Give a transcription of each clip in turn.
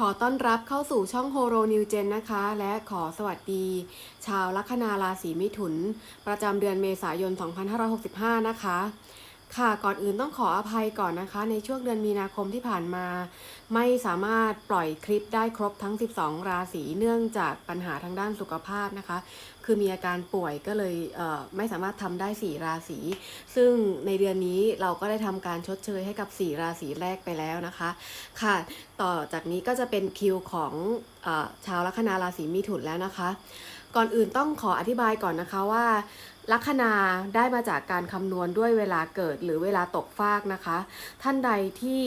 ขอต้อนรับเข้าสู่ช่องโฮโรนิวเจนนะคะ และขอสวัสดี ชาวลัคนาราศีมิถุน ประจำเดือนเมษายน 2565 นะคะ ค่ะก่อนอื่นต้องขออภัยก่อนนะคะ ในช่วงเดือนมีนาคมที่ผ่านมา ไม่สามารถปล่อยคลิปได้ครบทั้ง 12 ราศีเนื่องจากปัญหาทางด้านสุขภาพนะคะ คือมีอาการป่วยก็เลยเไม่สามารถทำได้ 4 ราศี ซึ่งในเดือนนี้เราก็ได้ทำการชดเชยให้กับ 4 ราศีแรกไปแล้วนะคะ ค่ะ ต่อจากนี้ก็จะเป็นคิวของออชาวลัคนาราศีมิถุนแล้วนะคะ ก่อนอื่นต้องขออธิบายก่อนนะคะว่า ลัคนาได้มาจากการคำนวณด้วยเวลาเกิดหรือเวลาตกฟากนะคะ ท่านใดที่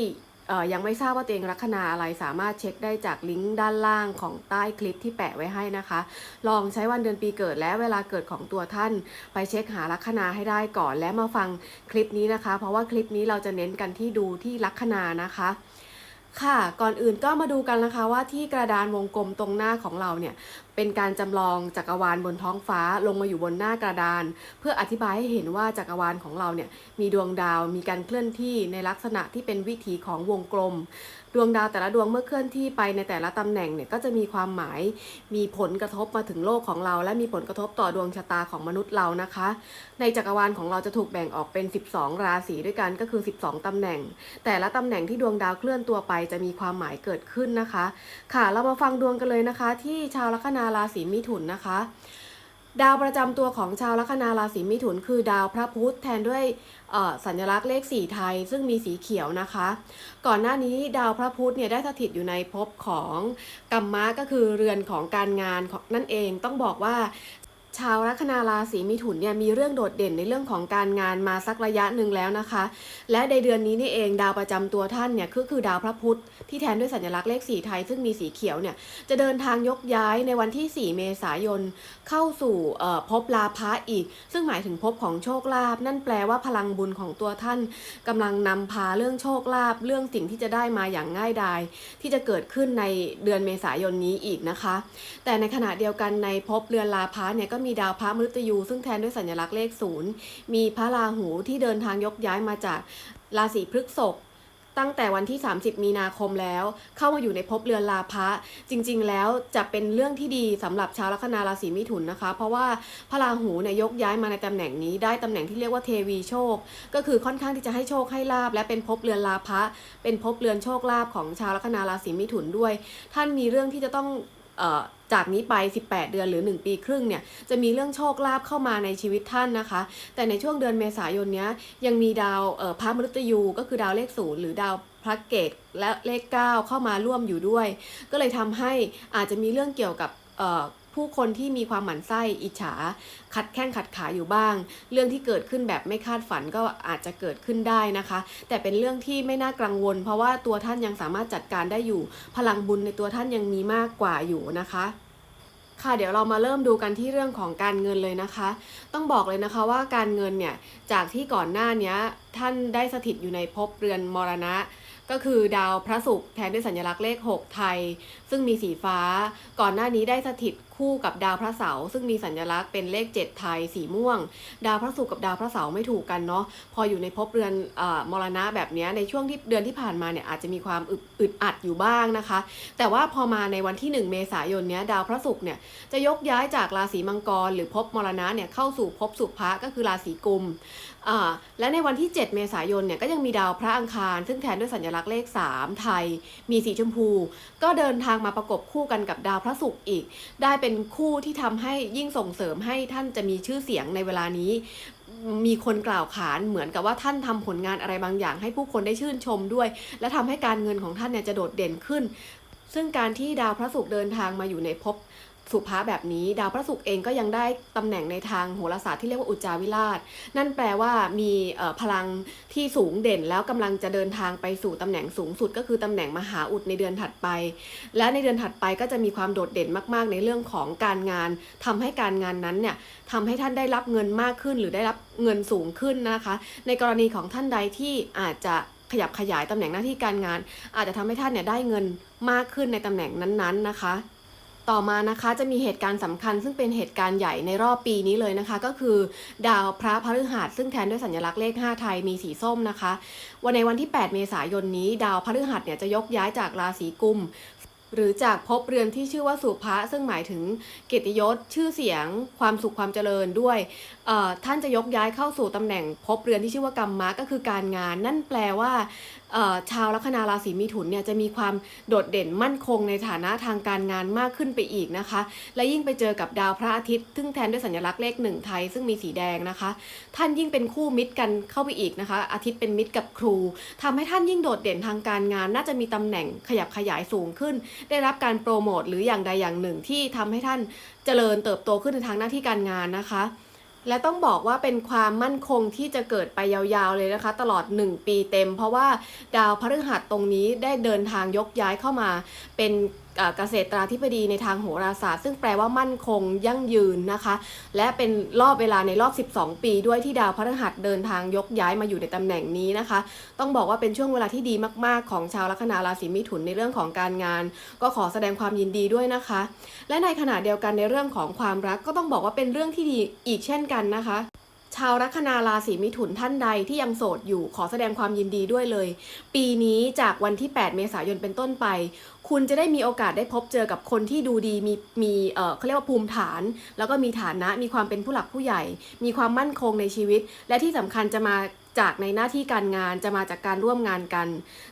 ยังไม่ทราบว่าตัวเองลัคนาอะไรสามารถเช็คได้จากลิงก์ด้านล่างของใต้คลิปที่แปะไว้ให้นะคะ ลองใช้วันเดือนปีเกิดและเวลาเกิดของตัวท่าน ไปเช็คหาลัคนาให้ได้ก่อนและมาฟังคลิปนี้นะคะ เพราะว่าคลิปนี้เราจะเน้นกันที่ดูที่ลัคนานะคะ ค่ะ ก่อนอื่นก็มาดูกันนะคะว่าที่กระดานวงกลมตรงหน้าของเราเนี่ยเป็นการจำลองจักรวาลบนท้องฟ้าลงมาอยู่บนหน้ากระดาน เพื่ออธิบายให้เห็นว่าจักรวาลของเราเนี่ยมีดวงดาวมีการเคลื่อนที่ในลักษณะที่เป็นวิถีของวงกลม ดวงดาวแต่ละดวงเมื่อเคลื่อนที่ไปในแต่ละตำแหน่งเนี่ยก็จะมีความหมายมีผลกระทบมาถึงโลกของเรา และมีผลกระทบต่อดวงชะตาของมนุษย์เรานะคะ ในจักรวาลของเราจะถูกแบ่งออกเป็น 12 ราศีด้วยกันก็คือ 12 ตำแหน่ง แต่ละตำแหน่งที่ดวงดาวเคลื่อนตัวไปจะมีความหมายเกิดขึ้นนะคะ ค่ะเรามาฟังดวงกันเลยนะคะ ที่ชาวลัคนาราศีมิถุนนะคะ ดาวประจำตัวของชาวลัคนาราศีมิถุน คือดาวพระพุธแทนด้วยสัญลักษณ์เลขสีไทย ซึ่งมีสีเขียวนะคะ ก่อนหน้านี้ดาวพระพุธเนี่ยได้สถิตอยู่ในภพของกัมมะก็คือเรือนของการงานงนั่นเองต้องบอกว่า ชาวลัคนาราศีมิถุนเนี่ยมีเรื่องโดดเด่นในเรื่องของการงานมาสักระยะหนึ่งแล้วนะคะ และในเดือนนี้นี่เองดาวประจำตัวท่านเนี่ยก็คือดาวพระพุธที่แทนด้วยสัญลักษณ์เลขสีไทย ซึ่งมีสีเขียวเนี่ยจะเดินทางยกย้ายในวันที่ 4 เมษายน เข้าสู่ภพลาภะอีก ซึ่งหมายถึงภพของโชคลาภนั่นแปลว่าพลังบุญของตัวท่านกำลังนำพาเรื่องโชคลาภเรื่องสิ่งที่จะได้มาอย่างง่ายดาย ที่จะเกิดขึ้นในเดือนเมษายนนี้อีกนะคะ แต่ในขณะเดียวกันในภพเรือนลาพะเนี่ยก็มีีดาวพระมฤตยู ซึ่งแทนด้วยสัญลักษณ์เลขศูนย์มีพระราหูที่เดินทางยกย้ายมาจากราศีพฤษภตั้งแต่วันที่ 30 มีนาคมแล้ว เข้ามาอยู่ในภพเรือนลาพะจริง ๆ แล้วจะเป็นเรื่องที่ดีสำหรับชาวลัคนาราศีมิถุนนะคะ เพราะว่าพระราหูเนี่ยยกย้ายมาในตำแหน่งนี้ ได้ตำแหน่งที่เรียกว่าเทวีโชค ก็คือค่อนข้างที่จะให้โชคให้ลาบและเป็นภพเรือนลาภะเป็นภพเรือนโชคลาภของชาวลัคนาราศีมิถุนด้วย ท่านมีเรื่องที่จะต้องเอ่อ จากนี้ไป 18 เดือนหรือ 1 ปีครึ่งเนี่ยจะมีเรื่องโชคลาภเข้ามาในชีวิตท่านนะคะ แต่ในช่วงเดือนเมษายนเนี้ยยังมีดาวเออพระมฤตยู ก็คือดาวเลขศูนย์หรือดาวพระเกตและเลข 9 เข้ามาร่วมอยู่ด้วย ก็เลยทำให้อาจจะมีเรื่องเกี่ยวกับ ผู้คนที่มีความหมั่นไส้อิจฉา ขัดแข้งขัดขาอยู่บ้าง เรื่องที่เกิดขึ้นแบบไม่คาดฝันก็อาจจะเกิดขึ้นได้นะคะ แต่เป็นเรื่องที่ไม่น่ากังวล เพราะว่าตัวท่านยังสามารถจัดการได้อยู่ พลังบุญในตัวท่านยังมีมากกว่าอยู่นะคะค่ะเดี๋ยวเรามาเริ่มดูกันที่เรื่องของการเงินเลยนะคะ ต้องบอกเลยนะคะว่าการเงินเนี่ยจากที่ก่อนหน้านี้ท่านได้สถิตอยู่ในภพเรือนมรณะ ก็คือดาวพระศุกร์แทนด้วยสัญลักษณ์เลข 6 ไทยซึ่งมีสีฟ้า ก่อนหน้านี้ได้สถิตคู่กับดาวพระเสาร์ซึ่งมีสัญลักษณ์เป็นเลข 7 ไทยสีม่วง ดาวพระศุกร์กับดาวพระเสาร์ไม่ถูกกันเนาะพออยู่ในภพเรือนอมรณะแบบนี้ในช่วงที่เดือนที่ผ่านมาเนี่ยอาจจะมีความอึดอึดอัดอยู่บ้างนะคะ แต่ว่าพอมาในวันที่ 1 เมษายนเนี้ยดาวพระศุกร์เนี่ยจะยกย้ายจากราศีมังกร หรือภพมรณะเนี่ยเข้าสู่ภพสุภะก็คือราศีกุมอ่าและในวันที่ 7 เมษายนเนี่ยก็ยังมีดาวพระอังคาร ซึ่งแทนด้วยสัญลักษณ์เลข 3 ไทย มีสีชมพู ก็เดินทางมาประกบคู่กันกับดาวพระศุกร์อีก ได้เป็นคู่ที่ทำให้ยิ่งส่งเสริมให้ท่านจะมีชื่อเสียงในเวลานี้ มีคนกล่าวขานเหมือนกับว่าท่านทำผลงานอะไรบางอย่าง ให้ผู้คนได้ชื่นชมด้วย และทำให้การเงินของท่านเนี่ยจะโดดเด่นขึ้น ซึ่งการที่ดาวพระศุกร์เดินทางมาอยู่ในภพ สุภาแบบนี้ ดาวพระศุกร์เองก็ยังได้ตำแหน่งในทางโหราศาสตร์ที่เรียกว่าอุจจาวิราช นั่นแปลว่ามีพลังที่สูงเด่นแล้วกำลังจะเดินทางไปสู่ตำแหน่งสูงสุด ก็คือตำแหน่งมหาอุดในเดือนถัดไป และในเดือนถัดไปก็จะมีความโดดเด่นมาก ๆ ในเรื่องของการงานทำให้การงานนั้นเนี่ยทำให้ท่านได้รับเงินมากขึ้น หรือได้รับเงินสูงขึ้นนะคะ ในกรณีของท่านใดที่อาจจะขยับขยายตำแหน่งหน้าที่การงาน อาจจะทำให้ท่านเนี่ยได้เงินมากขึ้นในตำแหน่งนั้นๆนะคะ ต่อมานะคะจะมีเหตุการณ์สำคัญ ซึ่งเป็นเหตุการณ์ใหญ่ในรอบปีนี้เลยนะคะ ก็คือดาวพระพฤหัสซึ่งแทนด้วยสัญลักษณ์เลข 5 ไทยมีสีส้มนะคะ วันในวันที่ 8 เมษายนนี้ ดาวพฤหัสเนี่ยจะยกย้ายจากราศีกุมหรือจากภพเรือนที่ชื่อว่าสุภะซึ่งหมายถึงเกียรติยศชื่อเสียง ความสุขความเจริญด้วยท่านจะยกย้ายเข้าสู่ตำแหน่งภพเรือนที่ชื่อว่ากรรมะก็คือการงาน นั่นแปลว่า ชาวลัคนาราศีมิถุนเนี่ยจะมีความโดดเด่นมั่นคงในฐานะทางการงานมากขึ้นไปอีกนะคะ และยิ่งไปเจอกับดาวพระอาทิตย์ ซึ่งแทนด้วยสัญลักษณ์เลขหนึ่งไทย ซึ่งมีสีแดงนะคะ ท่านยิ่งเป็นคู่มิตรกันเข้าไปอีกนะคะ อาทิตย์เป็นมิตรกับครูทำให้ท่านยิ่งโดดเด่นทางการงาน น่าจะมีตำแหน่งขยับขยายสูงขึ้น ได้รับการโปรโมทหรืออย่างใดอย่างหนึ่งที่ทำให้ท่านเจริญเติบโตขึ้นในทางหน้าที่การงานนะคะ และต้องบอกว่าเป็นความมั่นคงที่จะเกิดไปยาวๆเลยนะคะ ตลอด 1 ปีเต็ม เพราะว่าดาวพฤหัสตรงนี้ได้เดินทางยกย้ายเข้ามาเป็น เกษตราธิบดีในทางโหราศาสตร์ ซึ่งแปลว่ามั่นคงยั่งยืนนะคะ และเป็นรอบเวลาในรอบ 12 ปีด้วยที่ดาวพฤหัสเดินทางยกย้ายมาอยู่ในตำแหน่งนี้นะคะ ต้องบอกว่าเป็นช่วงเวลาที่ดีมากๆ ของชาวลัคนาราศีมิถุนในเรื่องของการงาน ก็ขอแสดงความยินดีด้วยนะคะ และในขณะเดียวกันในเรื่องของความรักก็ต้องบอกว่าเป็นเรื่องที่ดีอีกเช่นกันนะคะ ชาวลัคนาราศีมิถุนท่านใดที่ยังโสดอยู่ขอแสดงความยินดีด้วยเลย ปีนี้จากวันที่ 8 เมษายนเป็นต้นไป คุณจะได้มีโอกาสได้พบเจอกับคนที่ดูดีมีมีเออเขาเรียกว่าภูมิฐาน แล้วก็มีฐานะมีความเป็นผู้หลักผู้ใหญ่ มีความมั่นคงในชีวิต และที่สำคัญจะมาจากในหน้าที่การงานจะมาจากการร่วมงานกัน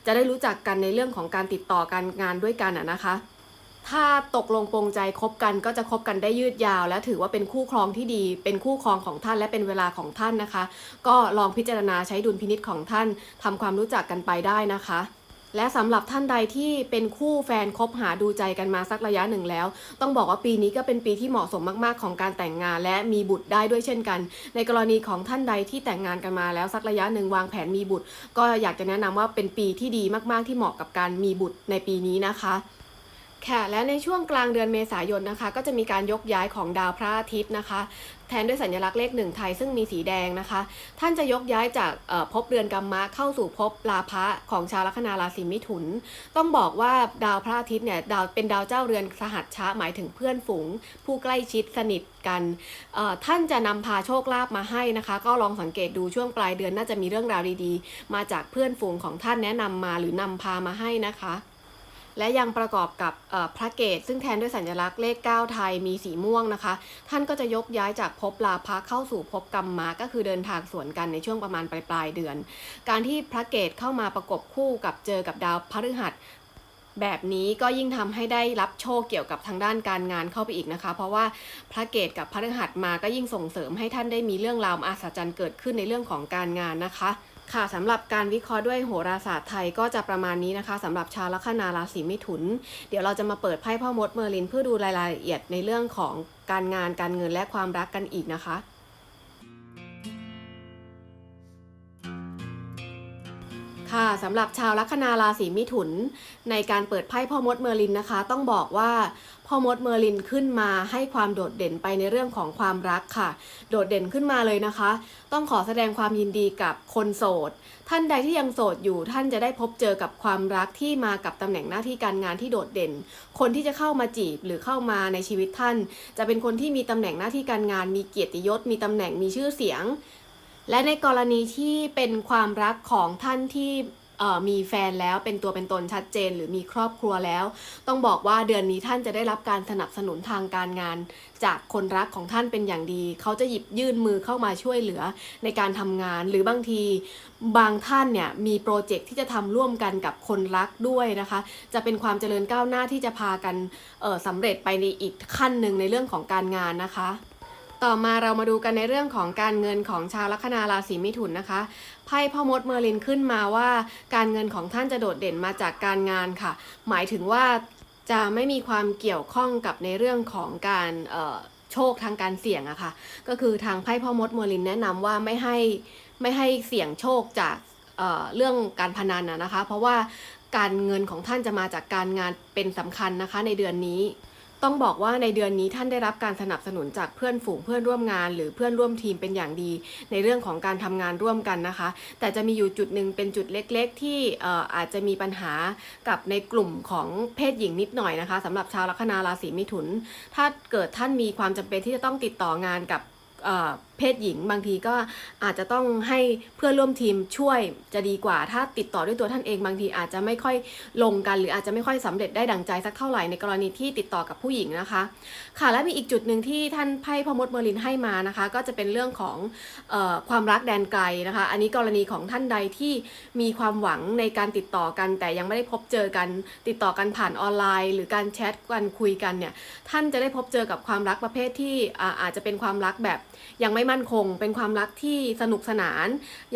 จะได้รู้จักกันในเรื่องของการติดต่อการงานด้วยกันอะนะคะ ถ้าตกลงปรงใจคบกันก็จะคบกันได้ยืดยาว และถือว่าเป็นคู่ครองที่ดี เป็นคู่ครองของท่านและเป็นเวลาของท่านนะคะ ก็ลองพิจารณาใช้ดุลพินิษของท่านทำความรู้จักกันไปได้นะคะและสำหรับท่านใดที่เป็นคู่แฟนคบหาดูใจกันมาสักระยะหนึ่งแล้ว ต้องบอกว่าปีนี้ก็เป็นปีที่เหมาะสมมากๆ ของการแต่งงานและมีบุตรได้ด้วยเช่นกัน ในกรณีของท่านใดที่แต่งงานกันมาแล้วสักระยะหนึ่งวางแผนมีบุตร ก็อยากจะแนะนำว่าเป็นปีที่ดีมากๆที่เหมาะกับการมีบุตรในปีนี้นะคะ ค่ะและในช่วงกลางเดือนเมษายนนะคะ ก็จะมีการยกย้ายของดาวพระอาทิตย์นะคะ แทนด้วยสัญลักษณ์เลขหนึ่งไทยซึ่งมีสีแดงนะคะ ท่านจะยกย้ายจากภพเรือนกัมมะเข้าสู่ภพลาภะของชาวลัคนาราศีมิถุน ต้องบอกว่าดาวพระอาทิตย์เนี่ยดาวเป็นดาวเจ้าเรือนสหัชชะหมายถึงเพื่อนฝูง ผู้ใกล้ชิดสนิทกันท่านจะนำพาโชคลาภมาให้นะคะ ก็ลองสังเกตดูช่วงปลายเดือนน่าจะมีเรื่องราวดีๆ มาจากเพื่อนฝูงของท่านแนะนำมาหรือนำพามาให้นะคะ และยังประกอบกับพระเกตซึ่งแทนด้วยสัญลักษณ์เลข 9 ไทยมีสีม่วงนะคะ ท่านก็จะยกย้ายจากภพลาภะเข้าสู่ภพกรรมมาก็คือเดินทางสวนกันในช่วงประมาณปลายปลายเดือน การที่พระเกตเข้ามาประกบคู่กับเจอกับดาวพฤหัสแบบนี้ก็ยิ่งทำให้ได้รับโชคเกี่ยวกับทางด้านการงานเข้าไปอีกนะคะ เพราะว่าพระเกตกับพระฤหัสมาก็ยิ่งส่งเสริมให้ท่านได้มีเรื่องราวมหัศจรรย์เกิดขึ้นในเรื่องของการงานนะคะ ค่ะสำหรับการวิเคราะห์ด้วยโหราศาสตร์ไทยก็จะประมาณนี้นะคะสำหรับชาวลัคนาราศีมิถุน เดี๋ยวเราจะมาเปิดไพ่พ่อมดเมอร์ลินเพื่อดูรายละเอียดในเรื่องของการงานการเงินและความรักกันอีกนะคะ ค่ะสำหรับชาวลัคนาราศีมิถุน ในการเปิดไพ่พ่อมดเมอร์ลินนะคะ ต้องบอกว่าพ่อมดเมอร์ลินขึ้นมาให้ความโดดเด่นไปในเรื่องของความรักค่ะ โดดเด่นขึ้นมาเลยนะคะ ต้องขอแสดงความยินดีกับคนโสด ท่านใดที่ยังโสดอยู่ท่านจะได้พบเจอกับความรักที่มากับตำแหน่งหน้าที่การงานที่โดดเด่น คนที่จะเข้ามาจีบหรือเข้ามาในชีวิตท่าน จะเป็นคนที่มีตำแหน่งหน้าที่การงาน มีเกียรติยศ มีตำแหน่งมีชื่อเสียง และในกรณีที่เป็นความรักของท่านที่มีแฟนแล้วเป็นตัวเป็นตนชัดเจน หรือมีครอบครัวแล้ว ต้องบอกว่าเดือนนี้ท่านจะได้รับการสนับสนุนทางการงาน จากคนรักของท่านเป็นอย่างดี เขาจะหยิบยื่นมือเข้ามาช่วยเหลือในการทำงานหรือบางทีบางท่านเนี่ยมีโปรเจกต์ที่จะทำร่วมกันกับคนรักด้วยนะคะ จะเป็นความเจริญก้าวหน้าที่จะพากันสำเร็จไปในอีกขั้นหนึ่งในเรื่องของการงานนะคะ ต่อมาเรามาดูกันในเรื่องของการเงินของชาวลัคนาราศีมิถุนนะคะไพ่พ่อมดเมอร์ลินขึ้นมาว่า การเงินของท่านจะโดดเด่นมาจากการงานค่ะ หมายถึงว่าจะไม่มีความเกี่ยวข้องกับในเรื่องของการโชคทางการเสี่ยงอะค่ะ ก็คือทางไพ่พ่อมดเมอร์ลินแนะนำว่าไม่ให้ไม่ให้เสี่ยงโชคจากเเรื่องการพนันนะนะคะ เพราะว่าการเงินของท่านจะมาจากการงานเป็นสำคัญนะคะในเดือนนี้ ต้องบอกว่าในเดือนนี้ท่านได้รับการสนับสนุนจากเพื่อนฝูงเพื่อนร่วมงาน หรือเพื่อนร่วมทีมเป็นอย่างดี ในเรื่องของการทำงานร่วมกันนะคะ แต่จะมีอยู่จุดหนึ่งเป็นจุดเล็ก ๆ ที่เอ่ออาจจะมีปัญหากับในกลุ่มของเพศหญิงนิดหน่อยนะคะสำหรับชาวลัคนาราศีมิถุน ถ้าเกิดท่านมีความจำเป็นที่จะต้องติดต่องานกับ เพศหญิง บางทีก็อาจจะต้องให้เพื่อนร่วมทีมช่วยจะดีกว่า ถ้าติดต่อด้วยตัวท่านเองบางทีอาจจะไม่ค่อยลงกัน หรืออาจจะไม่ค่อยสำเร็จได้ดังใจสักเท่าไหร่ในกรณีที่ติดต่อกับผู้หญิงนะคะ ค่ะและมีอีกจุดหนึ่งที่ท่านไพ่พมดเมอร์ลินให้มานะคะ ก็จะเป็นเรื่องของออความรักแดนไกลนะคะ อันนี้กรณีของท่านใดที่มีความหวังในการติดต่อกัน แต่ยังไม่ได้พบเจอกัน ติดต่อกันผ่านออนไลน์ หรือการแชทกันคุยกันเนี่ยท่านจะได้พบเจอกับความรักประเภทที่ออาจจะเป็นความรักแบบยังไม่มั่นคง เป็นความรักที่สนุกสนาน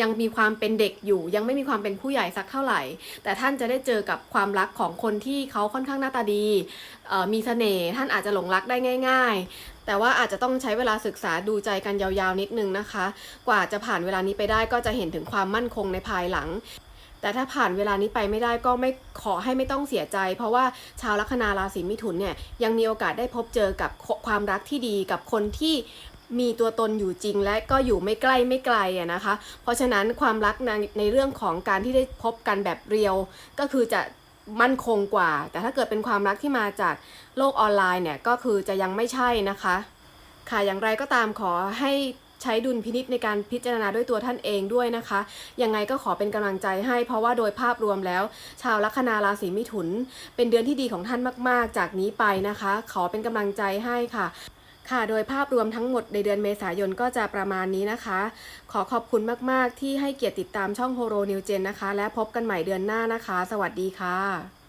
ยังมีความเป็นเด็กอยู่ ยังไม่มีความเป็นผู้ใหญ่สักเท่าไหร่ แต่ท่านจะได้เจอกับความรักของคนที่เขาค่อนข้างหน้าตาดีมีเสน่ห์ท่านอาจจะหลงรักได้ง่าย ๆ แต่ว่าอาจจะต้องใช้เวลาศึกษาดูใจกันยาวๆนิดนึงนะคะ กว่าจะผ่านเวลานี้ไปได้ก็จะเห็นถึงความมั่นคงในภายหลังแต่ถ้าผ่านเวลานี้ไปไม่ได้ก็ไม่ขอให้ไม่ต้องเสียใจ เพราะว่าชาวลัคนาราศีมิถุนเนี่ยยังมีโอกาสได้พบเจอกับความรักที่ดีกับคนที่ มีตัวตนอยู่จริงและก็อยู่ไม่ใกล้ไม่ไกลอะนะคะ เพราะฉะนั้นความรักในในเรื่องของการที่ได้พบกันแบบเรียว ก็คือจะมั่นคงกว่า แต่ถ้าเกิดเป็นความรักที่มาจากโลกออนไลน์เนี่ยก็คือจะยังไม่ใช่นะคะ ค่ะอย่างไรก็ตามขอให้ใช้ดุลพินิษในการพิจารณาด้วยตัวท่านเองด้วยนะคะ ยังไงก็ขอเป็นกำลังใจให้ เพราะว่าโดยภาพรวมแล้ว ชาวลัคนาราศีมิถุน เป็นเดือนที่ดีของท่านมาก ๆ จากนี้ไปนะคะ ขอเป็นกำลังใจให้ค่ะ ค่ะ โดยภาพรวมทั้งหมดในเดือนเมษายนก็จะประมาณนี้นะคะ ขอขอบคุณมาก ๆ ที่ให้เกียรติติดตามช่องโฮโรนิวเจนนะคะ และพบกันใหม่เดือนหน้านะคะ สวัสดีค่ะ